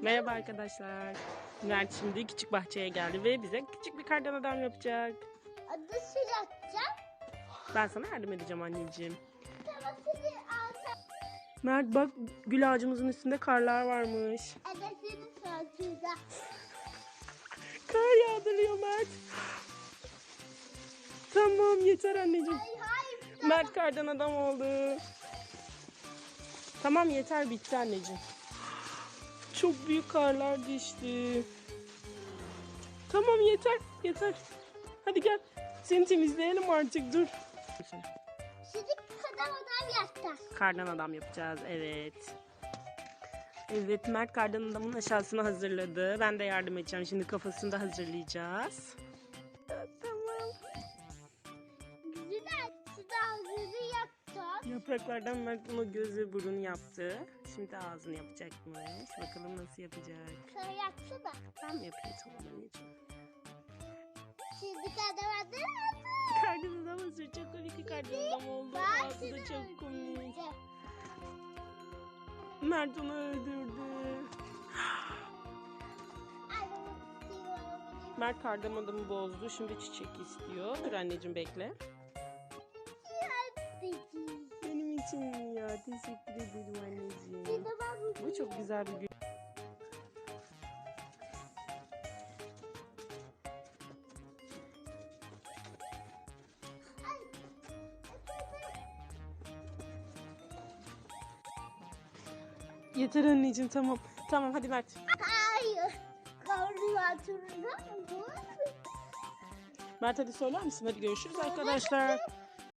Merhaba arkadaşlar. Mert şimdi küçük bahçeye geldi ve bize küçük bir kardan adam yapacak. Adı sil atacağım. Ben sana yardım edeceğim anneciğim. Tamam. Mert bak gül ağacımızın üstünde karlar varmış. Evet seni soracağım. Kar yağdırıyor Mert. Tamam yeter anneciğim. Hayır hayır. Mert kardan adam oldu. Tamam yeter bitti anneciğim. Çok büyük karlar düştü. Tamam yeter yeter. Hadi gel seni temizleyelim artık dur. Şimdi kadar adam yapacağız. Kardan adam yapacağız evet. Evet Mert kardan adamın aşağısını hazırladı. Ben de yardım edeceğim. Şimdi kafasını da hazırlayacağız. Yapraklardan ona gözü burun yaptı. Şimdi ağzını yapacakmış. Bakalım nasıl yapacak. Şöyle yapsana. Ben mi yapayım tamam anneciğim. Şimdi Kardan adam hazır. Çok komik bir kardan adam oldu. Ağzı da çok komik. Mert onu öldürdü. Mert kardan adamı bozdu. Şimdi çiçek istiyor. Dur anneciğim bekle. Ya. Teşekkür ederim anneciğim. Bu çok güzel bir gün. Yeter anneciğim tamam. Tamam hadi Mert. Hayır. Mı? Mert hadi söyler misin? Hadi görüşürüz arkadaşlar.